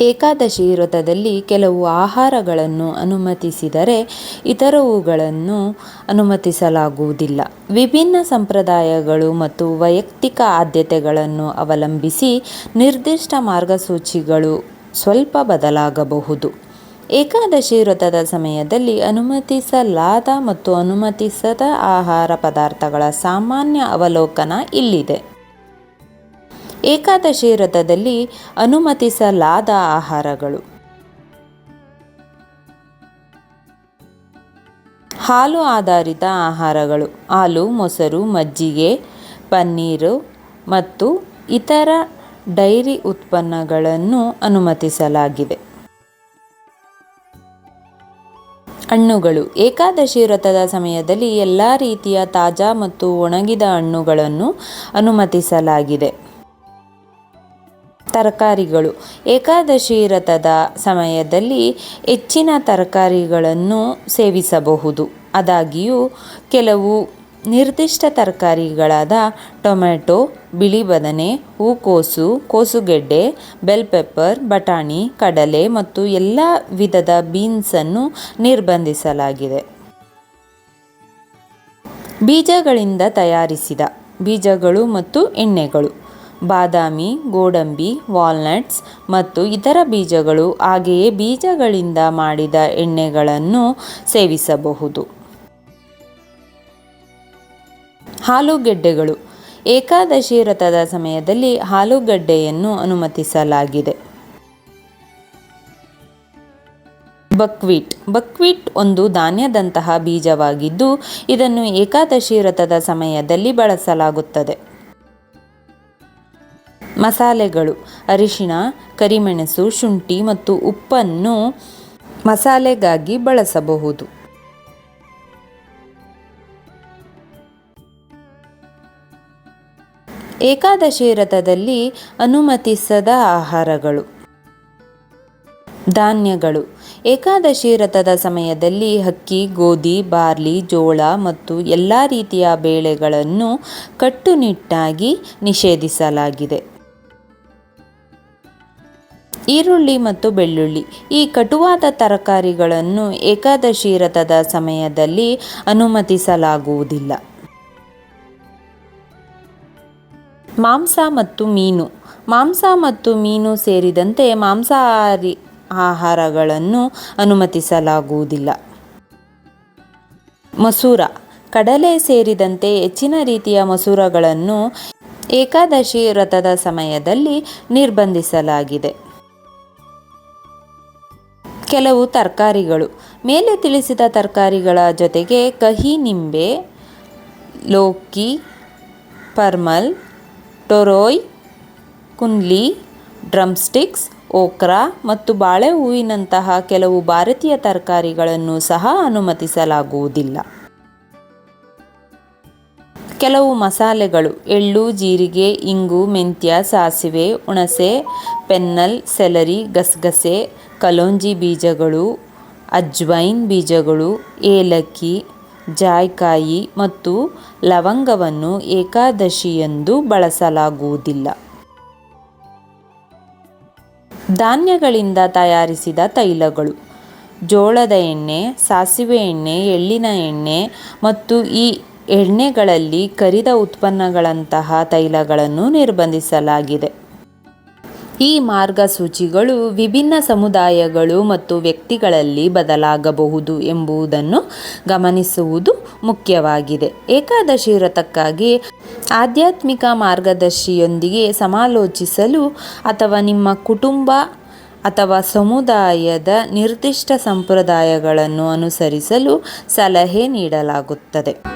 ಏಕಾದಶಿ ವ್ರತದಲ್ಲಿ ಕೆಲವು ಆಹಾರಗಳನ್ನು ಅನುಮತಿಸಿದರೆ ಇತರವುಗಳನ್ನು ಅನುಮತಿಸಲಾಗುವುದಿಲ್ಲ. ವಿಭಿನ್ನ ಸಂಪ್ರದಾಯಗಳು ಮತ್ತು ವೈಯಕ್ತಿಕ ಆದ್ಯತೆಗಳನ್ನು ಅವಲಂಬಿಸಿ ನಿರ್ದಿಷ್ಟ ಮಾರ್ಗಸೂಚಿಗಳು ಸ್ವಲ್ಪ ಬದಲಾಗಬಹುದು. ಏಕಾದಶಿ ವ್ರತದ ಸಮಯದಲ್ಲಿ ಅನುಮತಿಸಲಾದ ಮತ್ತು ಅನುಮತಿಸದ ಆಹಾರ ಪದಾರ್ಥಗಳ ಸಾಮಾನ್ಯ ಅವಲೋಕನ ಇಲ್ಲಿದೆ. ಏಕಾದಶಿ ವ್ರತದಲ್ಲಿ ಅನುಮತಿಸಲಾದ ಆಹಾರಗಳು. ಹಾಲು ಆಧಾರಿತ ಆಹಾರಗಳು. ಹಾಲು, ಮೊಸರು, ಮಜ್ಜಿಗೆ, ಪನ್ನೀರು ಮತ್ತು ಇತರ ಡೈರಿ ಉತ್ಪನ್ನಗಳನ್ನು ಅನುಮತಿಸಲಾಗಿದೆ. ಹಣ್ಣುಗಳು. ಏಕಾದಶಿ ವ್ರತದ ಸಮಯದಲ್ಲಿ ಎಲ್ಲ ರೀತಿಯ ತಾಜಾ ಮತ್ತು ಒಣಗಿದ ಹಣ್ಣುಗಳನ್ನು ಅನುಮತಿಸಲಾಗಿದೆ. ತರಕಾರಿಗಳು. ಏಕಾದಶಿ ರಥದ ಸಮಯದಲ್ಲಿ ಹೆಚ್ಚಿನ ತರಕಾರಿಗಳನ್ನು ಸೇವಿಸಬಹುದು. ಆದಾಗ್ಯೂ, ಕೆಲವು ನಿರ್ದಿಷ್ಟ ತರಕಾರಿಗಳಾದ ಟೊಮೆಟೊ ಬಿಳಿ ಬದನೆ, ಹೂಕೋಸು, ಕೋಸುಗೆಡ್ಡೆ, ಬೆಲ್ ಪೆಪ್ಪರ್, ಬಟಾಣಿ, ಕಡಲೆ ಮತ್ತು ಎಲ್ಲ ವಿಧದ ಬೀನ್ಸನ್ನು ನಿರ್ಬಂಧಿಸಲಾಗಿದೆ. ಬೀಜಗಳಿಂದ ತಯಾರಿಸಿದ ಬೀಜಗಳು ಮತ್ತು ಎಣ್ಣೆಗಳು. ಬಾದಾಮಿ, ಗೋಡಂಬಿ, ವಾಲ್ನಟ್ಸ್ ಮತ್ತು ಇತರ ಬೀಜಗಳು ಹಾಗೆಯೇ ಬೀಜಗಳಿಂದ ಮಾಡಿದ ಎಣ್ಣೆಗಳನ್ನು ಸೇವಿಸಬಹುದು. ಆಲೂಗೆಡ್ಡೆಗಳು ಏಕಾದಶಿ ರಥದ ಸಮಯದಲ್ಲಿ ಆಲೂಗಡ್ಡೆಯನ್ನು ಅನುಮತಿಸಲಾಗಿದೆ. ಬಕ್ವೀಟ್. ಬಕ್ವೀಟ್ ಒಂದು ಧಾನ್ಯದಂತಹ ಬೀಜವಾಗಿದ್ದು, ಇದನ್ನು ಏಕಾದಶಿ ರಥದ ಸಮಯದಲ್ಲಿ ಬಳಸಲಾಗುತ್ತದೆ. ಮಸಾಲೆಗಳು, ಅರಿಶಿಣ, ಕರಿಮೆಣಸು, ಶುಂಠಿ ಮತ್ತು ಉಪ್ಪನ್ನು ಮಸಾಲೆಗಾಗಿ ಬಳಸಬಹುದು. ಏಕಾದಶಿ ರಥದಲ್ಲಿ ಅನುಮತಿಸದ ಆಹಾರಗಳು. ಧಾನ್ಯಗಳು. ಏಕಾದಶಿ ರಥದ ಸಮಯದಲ್ಲಿ ಅಕ್ಕಿ, ಗೋಧಿ, ಬಾರ್ಲಿ, ಜೋಳ ಮತ್ತು ಎಲ್ಲ ರೀತಿಯ ಬೇಳೆಗಳನ್ನು ಕಟ್ಟುನಿಟ್ಟಾಗಿ ನಿಷೇಧಿಸಲಾಗಿದೆ. ಈರುಳ್ಳಿ ಮತ್ತು ಬೆಳ್ಳುಳ್ಳಿ. ಈ ಕಟುವಾದ ತರಕಾರಿಗಳನ್ನು ಏಕಾದಶಿ ರಥದ ಸಮಯದಲ್ಲಿ ಅನುಮತಿಸಲಾಗುವುದಿಲ್ಲ. ಮಾಂಸ ಮತ್ತು ಮೀನು. ಮಾಂಸ ಮತ್ತು ಮೀನು ಸೇರಿದಂತೆ ಮಾಂಸಾಹಾರಿ ಆಹಾರಗಳನ್ನು ಅನುಮತಿಸಲಾಗುವುದಿಲ್ಲ. ಮಸೂರ. ಕಡಲೆ ಸೇರಿದಂತೆ ಹೆಚ್ಚಿನ ರೀತಿಯ ಮಸೂರಗಳನ್ನು ಏಕಾದಶಿ ರಥದ ಸಮಯದಲ್ಲಿ ನಿರ್ಬಂಧಿಸಲಾಗಿದೆ. ಕೆಲವು ತರಕಾರಿಗಳು. ಮೇಲೆ ತಿಳಿಸಿದ ತರಕಾರಿಗಳ ಜೊತೆಗೆ ಕಹಿ ನಿಂಬೆ, ಲೋಕಿ, ಪರ್ಮಲ್, ಟೊರೋಯ್ ಕುನ್ಲಿ ಡ್ರಮ್ಸ್ಟಿಕ್ಸ್, ಓಕ್ರಾ ಮತ್ತು ಬಾಳೆ ಹೂವಿನಂತಹ ಕೆಲವು ಭಾರತೀಯ ತರಕಾರಿಗಳನ್ನು ಸಹ ಅನುಮತಿಸಲಾಗುವುದಿಲ್ಲ. ಕೆಲವು ಮಸಾಲೆಗಳು, ಎಳ್ಳು, ಜೀರಿಗೆ, ಇಂಗು, ಮೆಂತ್ಯ, ಸಾಸಿವೆ, ಹುಣಸೆ, ಪೆನ್ನಲ್, ಸೆಲರಿ, ಗಸಗಸೆ, ಕಲೋಂಜಿ ಬೀಜಗಳು, ಅಜ್ವೈನ್ ಬೀಜಗಳು, ಏಲಕ್ಕಿ, ಜಾಯ್ಕಾಯಿ ಮತ್ತು ಲವಂಗವನ್ನು ಏಕಾದಶಿಯಂದು ಬಳಸಲಾಗುವುದಿಲ್ಲ. ಧಾನ್ಯಗಳಿಂದ ತಯಾರಿಸಿದ ತೈಲಗಳು ಜೋಳದ ಎಣ್ಣೆ, ಸಾಸಿವೆ ಎಣ್ಣೆ, ಎಳ್ಳಿನ ಎಣ್ಣೆ ಮತ್ತು ಈ ಎಣ್ಣೆಗಳಲ್ಲಿ ಕರಿದ ಉತ್ಪನ್ನಗಳಂತಹ ತೈಲಗಳನ್ನು ನಿರ್ಬಂಧಿಸಲಾಗಿದೆ. ಈ ಮಾರ್ಗಸೂಚಿಗಳು ವಿಭಿನ್ನ ಸಮುದಾಯಗಳು ಮತ್ತು ವ್ಯಕ್ತಿಗಳಲ್ಲಿ ಬದಲಾಗಬಹುದು ಎಂಬುದನ್ನು ಗಮನಿಸುವುದು ಮುಖ್ಯವಾಗಿದೆ. ಏಕಾದಶಿ ವ್ರತಕ್ಕಾಗಿ ಆಧ್ಯಾತ್ಮಿಕ ಮಾರ್ಗದರ್ಶಿಯೊಂದಿಗೆ ಸಮಾಲೋಚಿಸಲು ಅಥವಾ ನಿಮ್ಮ ಕುಟುಂಬ ಅಥವಾ ಸಮುದಾಯದ ನಿರ್ದಿಷ್ಟ ಸಂಪ್ರದಾಯಗಳನ್ನು ಅನುಸರಿಸಲು ಸಲಹೆ ನೀಡಲಾಗುತ್ತದೆ.